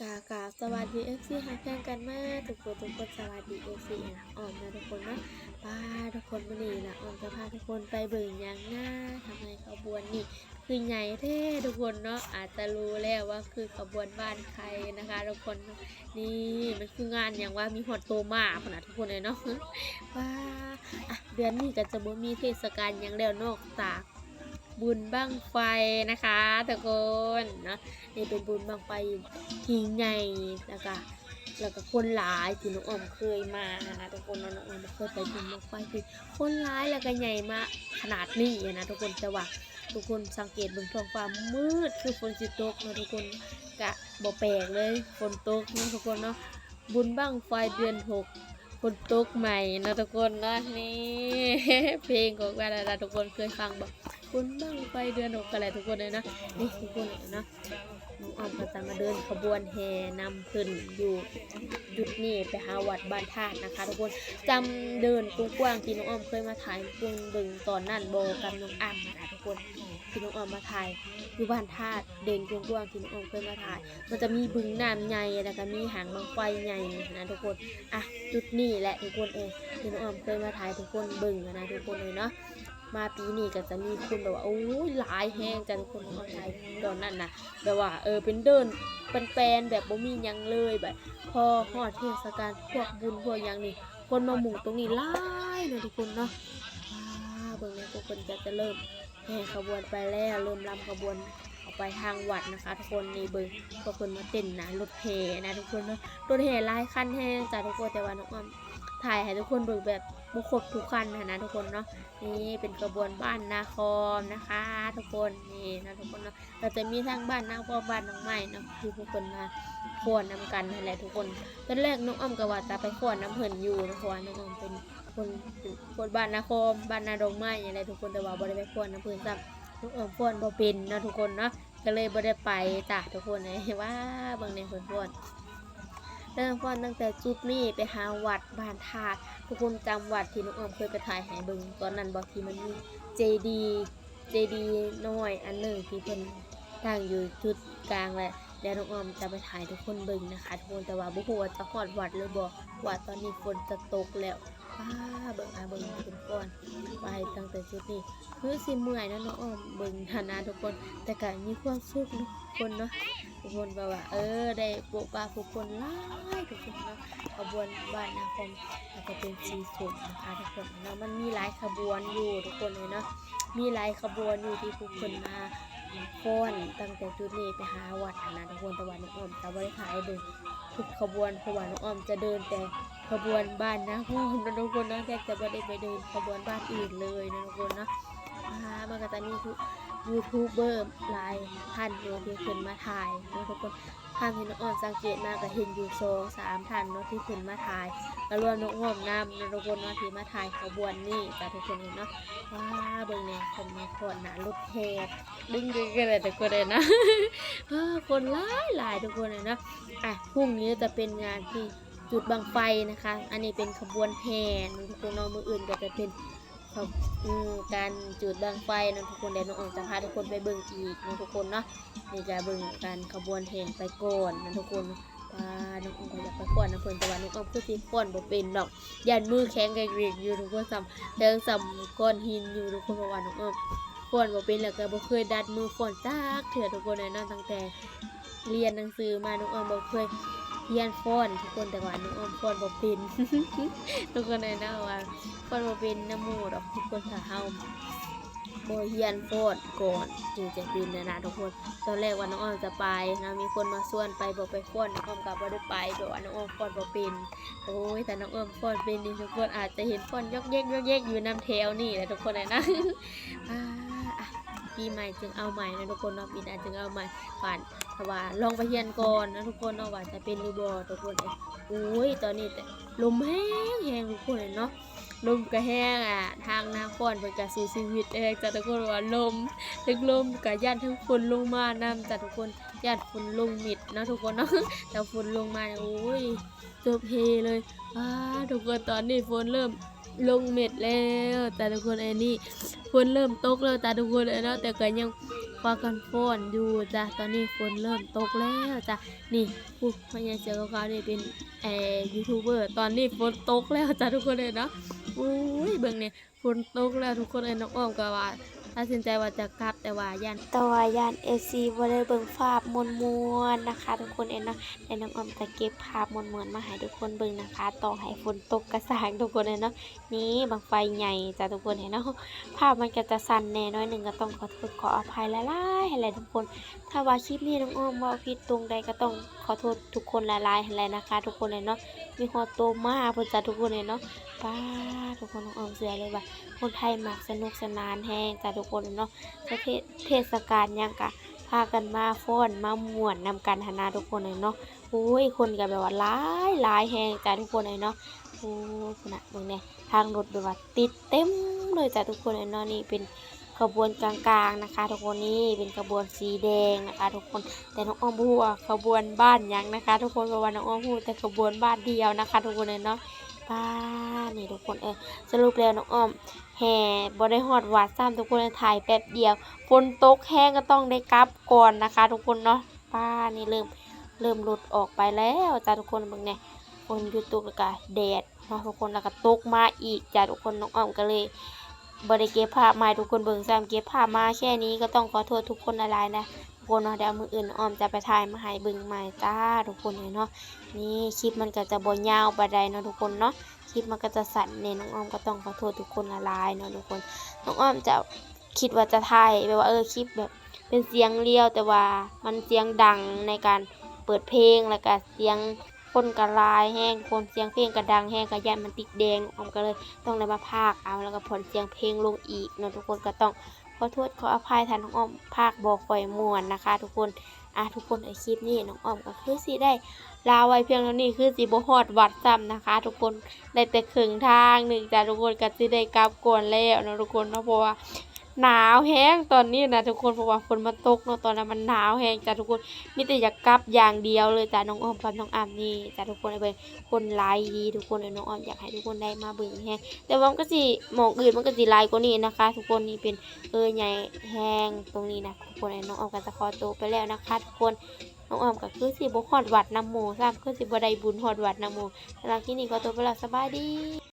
กากาสวัสดีเอฟซีฮักแพงกันมากทุกคนทุกคนสวัสดีเอฟซีนะออมนะทุกคนนะป้าทุกคนวันนี้นะออมจะพาทุกคนไปเบิ่งย่างหน้าทำไมขบวนนี่คือใหญ่แท้ทุกคนเนาะอาจจะรู้แล้วว่าคือขบวนบ้านใครนะคะ ทุกคนนี่มันคืองานอย่างว่ามีหอดโตมาขนาดทุกคนเลยเนาะว้าเดือนนี้ก็จะบ่มีเทศกาลอย่างแล้วนอกจาก บุญบั้งไฟนะคะทุกคนเนาะนี่เป็นบุญบั้งไฟที่ใหญ่แล้วก็แล้วก็คนหลายที่น้องอมเคยมานะทุกคนน้องอมเคยไปบุญบั้งไฟที่คนหลายแล้วก็ใหญ่มากขนาดนี้นะทุกคนแต่ว่าทุกคนสังเกตบนท้องฟ้ามืดคือฝนสิตกนะทุกคนกะบ่แปลกเลยฝนตกนะทุกคนเนาะบุญบั้งไฟเดือนหกฝนตกใหม่นะทุกคนนะนี่เพลงของกันนะทุกคนเคยฟังบอก คุณบ้างไฟเดือนหกอะไรทุกคนเลยนะนี่ทุกคนเลยนะน้องออมก็จะมาเดินขบวนแห่นำขึ้นอยู่จุดนี้ไปหาวัดบ้านธาตุนะคะ ทุกคนจำเดินกว้างๆที่น้องออมเคยมาถ่ายเพิ่งดึงตอนนั้นโบกับน้องอ้ำนะทุกคนที่น้องออมมาถ่ายอยู่บ้านธาตุเดินกว้างๆที่น้องออมเคยมาถ่าย มันจะมีบึงน้ำใหญ่แล้วก็มีหางบางไฟใหญ่นะทุกคนอะจุดนี้แหละทุกคนเองที่น้องออมเคยมาถ่ายทุกคนบิ่งนะทุกคนเลยเนาะ มาปีนี้ก็จะมีคนแบบว่าโอ้ยหลายแห้งจังคนออนไลน์ตอนนั้นนะแบบว่าเออเป็นเดินเป็นแปลนแบบบ่มียังเลยแบบ พอฮอดเทศกาลพวกบุญพวกหยังนี่คนมาหมู่ตรงนี้หลายเนาะทุกคนเนาะเบิ่งเนี่ยทุกคนจะจะเริ่มแห่ขบวนไปแล้วเริ่มรำขบวนออกไปทางวัดนะคะทุกคนนี่เบิ่งพวกคนมาเต้นนะรถแห่นะทุกคนเนาะรถแห่หลายคันแห้งจ้ะทุกคนแต่ว่าน้องอ้อม ถ่ายให้ทุกคนเบิ่งแบบบุครบทุกคันนะนะทุกคนเนาะนี่เป็นกระบวนบ้านนาคอมนะคะ ทุกคนนี่นะทุกคนเนาะเราจะมีทั้งบ้านนาพ่อบ้านน้องใหม่เนาะที่ทุกคนมาขวนนำกันนั่นแหละทุกคนตอนแรกน้องอ้อมกว่าจะไปขวนน้ำเพิ่นอยู่นะเพราะว่าน้องอ้อมเป็นคนคนบ้านนาคอมบ้านนาดงไม้อะไรทุกคนแต่ว่าบ่ได้ไปขวนน้ำเพิ่นซ้ำน้องอ้อมขวนบ่เป็นนะทุกคนเนาะก็เลยบ่ได้ไปจ้ะทุกคนเลยว่าบิ่งในเพิ่นขวน เริ่มฟ้อนตั้งแต่จุดนี้ไปหาวัดบ้านธาตุทุกคนจำวัดที่น้องออมเคยไปถ่ายแห่เบิ่งตอนนั้นบอกที่มันมีเจดีเจดีน้อยอันหนึ่งที่เป็นตั้งอยู่จุดกลางแหละเดี๋ยวน้องออมจะไปถ่ายทุกคนเบิงนะคะทุกคนแต่ว่าบ่ฮู้ว่าจะหอดวัดหรือบ่ว่าตอนนี้ฝนจะตกแล้ว ป้าเบิ่งอาเบิ่งทุกก่อนไปตั้งแต่จุดนี้คือสิเมื่อยนะน้องออมเบิ่งฐานะทุกคน แต่ก็มีความสุขทุกคนเนาะทุกคนแบบว่า เออ ได้โปะปลาผู้คนหลายทุกคนเนาะขบวนบ้านนาคมอาจจะเป็นสีสุดนะคะทุกคนเนาะมันมีหลายขบวนอยู่ทุกคนเลยเนาะมีหลายขบวนอยู่ที่ผู้คนมาฟ้อนตั้งแต่จุดนี้ไปหาวัดนะทุกคนตะวันน้องอ้อมจะบริขายเดินทุกขบวนเพราะว่าน้องอ้อมจะเดินแต่ ขบวนบ้านนาคนะทุกคนนะแทบจะไม่ได้ไปเดินขบวนบ้านอื่นเลยนะทุกคนนะอ่ามันก็จะมีทุกยูทูบเบอร์หลายท่านอยู่ที่ขึ้นมาถ่ายนะทุกคนท่านที่น้องอ้อมสังเกตมาก็เห็นอยู่สองสามท่านเนาะที่ขึ้นมาถ่ายแล้วรวมน้องอ้อมนำนะทุกคนเนาะที่มาถ่ายขบวนนี่แต่ทุกคนเห็นเนาะว้าเบิ่งเนี่ยคนมาคนหนารถแห่ดึงดึงกันเลยทุกคนเลยนะคนหลายหลายทุกคนเลยนะอะพรุ่งนี้จะเป็นงานที่ จุดบังไฟนะคะ อันนี้เป็นขบวนแห่นะทุกคนเนาะมืออื่นก็จะเป็นการจุดบังไฟนะทุกคนเดี๋ยวน้องอองจะพาทุกคนไปเบิ่งอีกนะทุกคนเนาะนี่จะเบิ่งการขบวนแห่ไปก่อนนะทุกคนพาน้องออกอยากไปก่อนนะเพิ่นแต่ว่าน้องอองคือสิก่อนบ่เป็นดอกยันมือแข็งกระเกรงอยู่ทุกคนซ้ำเดินซ้ำก้อนหินอยู่ทุกคนเพราะว่าน้องอองฟ้อนบ่เป็นแล้วก็บ่เคยดัดมือฟ้อนจักเถื่อทุกคนเลยนาะตั้งแต่เรียนหนังสือมาน้องอองบ่เคย เรียนฟ้อนทุกคนแต่ว่าน้องออมฟ้อนบ่เป็นทุกคนเลยนะว่าคนบ่เป็นน้ำหมูดอกทุกคนถ้าเฮาบ่เฮียนโพดก่อนจึงจะบินนะนะทุกคนตอนแรกว่าน้องอ้อมจะไปนะมีคนมาชวนไปบ่ไปฟ้อนน้องออมก็บ่ได้ไปเพราะว่าน้องอ้อมฟ้อนบ่เป็นโอ้ยแต่น้องอ้อมฟ้อนเป็นนี่ทุกคนอาจจะเห็นฟ้อนยกเยกยกเยกอยู่นํแถวนี่แหละทุกคนเลยนะอ่าอะ ปีใหม่จึงเอาใหม่นะทุกคนเนาะปีหน้าจึงเอาใหม่ผ่านถ้าว่าลองไปเฮียนก่อนนะทุกคนเนาะว่าจะเป็นหรือบ่ทุกคนเอ้ยโอ้ยตอนนี้แต่ลมแห้งแห้งทุกคนเลยเนาะลมก็แห้งอะทางนาคอนเป็นกาสู้ชีวิตเองจ้ะทุกคนว่าลมทั้งลมกับย่านทั้งฝนลงมานำจ้ะทุกคนย่านฝนลงมิดนะทุกคนเนาะแต่ฝนลงมาโอ้ยจบเฮเลยอ้าทุกคนตอนนี้ฝนเริ่ม ลงเม็ดแล้วแต่ทุกคนไอ้นี่ฝนเริ่มตกแล้วแต่ทุกคนไอ้เนาะแต่ก็ยังพากันฝนอยู่จ้ะตอนนี้ฝนเริ่มตกแล้วจ้ะนี่ผู้พญาเสือขาวนี่เป็นแอร์ยูทูบเบอร์ตอนนี้ฝนตกแล้วจ้ะทุกคนเลยเนาะอุ้ยเบิ่งเนี่ยฝนตกแล้วทุกคนเลยน้องอ้อมก็ว่า ตัดสินใจว่าจะกลับแต่ว่ายานแต่ว่าย่านเอซีบ่ได้เบิงภาพมวนๆนะคะ ทุกคนเองนาะและน้องออมจะเก็บภาพมวลๆมาให้ทุกคนเบิงนะคะต่อให้ฝนตกกระสางทุกคนเลยเนาะนี่บางไฟใหญ่จ้ะทุกคนเห็นเนาะภาพมันก็จะสั่นแน่น้อยหนึ่งก็ต้องขอโทษขออภัยหลายๆให้หลายทุกคน ถ้าว่าคลิปนี้น้องออมว่าผิดตรงใดก็ต้องขอโทษทุกคนหลายๆให้หลายนะคะ ทุกคนเลยเนาะมีฮอดโตมาเพิ่นจ้ะทุกคนเลยเนาะป้าทุกคนน้องออมเสือเลยว่าคนไทยมักสนุกสนานแฮงจ้ะทุกคนเนาะจะเทศเทศกาลยังกะพากันมาฟ้อนมาม่วนนำกันหนาทุกคนเลยเนาะโอ้ยคนก็แบบว่าหลายหลายแฮงจ้ะทุกคนเลยเนาะโอ้ขนาดเบิ่งเนี่ยทางรถแบบว่าติดเต็มเลยจ้ะทุกคนเลยเนาะนี่เป็นขบวนกลางๆนะคะทุกคนนี่เป็นขบวนสีแดงนะคะ ทุกคนแต่น้องอ้อมพูดว่าขบวนบ้านยังนะคะ ทุกคนเพราะว่าน้องอ้อมพูดแต่ขบวนบ้านเดียวนะคะ ทุกคนเลยเนาะ ป้านี่ทุกคนเออสรุปแล้วน้องอ้อมแห่บ่ได้ฮอดวัดซ้ำทุกคนถ่ายแป๊บเดียวฝนตกแห้งก็ต้องได้กลับก่อนนะคะ ทุกคนเนาะป้านี่เริ่มเริ่มหลุดออกไปแล้วจ้าทุกคนเบิ่งเนี่ยฝนหยุดตกแล้วก็แดดเนาะทุกคนแล้วก็ตกมาอีกจ้าทุกคนน้องอ้อมก็เลยบ่ได้เก็บภาพมาให้ทุกคนเบิ่งซ้ำเก็บภาพมาแค่นี้ก็ต้องขอโทษทุกคนหลายๆนะ คนเนาะเดี๋ยวมืออื่นออมจะไปถ่ายมาให้บิ่งใหม่จ้าทุกคนเนาะนี่คลิปมันก็จะบ่ยาวไปานใดเนาะทุกคนเนาะคลิปมันก็จะสั้นเนี่ยน้องออมก็ต้องขอโทษทุกคนหลายเนาะทุกคนน้องออมจะคิดว่าจะถ่ายแบบว่าเออคลิปแบบเป็นเสียงเรียวแต่ว่ามันเสียงดังในการเปิดเพลงแล้วก็เสียงคนกระลายแห้งคนเสียงเพลงกระดังแห้งกระยันมันติดแดงออมก็เลยต้องได้มาพากเอาแล้วก็ผ่อนเสียงเพลงลงอีกเนาะทุกคนก็ต้อง ขอโทษขออภัยทานน้องอ้อมพากบอกปล่อยมวนนะคะ ทุกคนอะทุกคนไอคลิปนี้น้องอ้อมก็คือสิได้ลาไว้เพียงเท่านี้คือสิบ่ฮอดวัดซ้ำนะคะ ทุกคนได้แต่ครึ่งทางหนึ่งจ้ะทุกคนก็สิได้กลับก่อนแล้วนะทุกคนเนาะเพราะว่า หนาวแห้งตอนนี้นะทุกคนเพราะว่าฝนมันตกเนาะตอนนั้นมันหนาวแห้งจ้ะทุกคนมีแต่อยากกลับอย่างเดียวเลยจ้ะน้องอ้อมกับน้องอามนี่จ้ะทุกคนเป็นคนไลายดีทุกคนเลยน้องอ้อมอยากให้ทุกคนได้มาเบิ่งแห้งแต่ว่ามันก็สิหมองอื่นมันก็สิลายกว่านี้นะคะ ทุกคนนี่เป็นเออใหญ่แห้งตรงนี้นะทุกคนเลยน้องอ้อมก็จะขอตัวไปแล้วนะคะ ทุกคนน้องอ้อมก็คือสิบ่ฮอดวัดน้ำหมู่ซ้ำคือสิบ่ได้บุญฮอดวัดน้ำหมู่สำหรับที่นี่ขอตัวไปแล้วสบายดี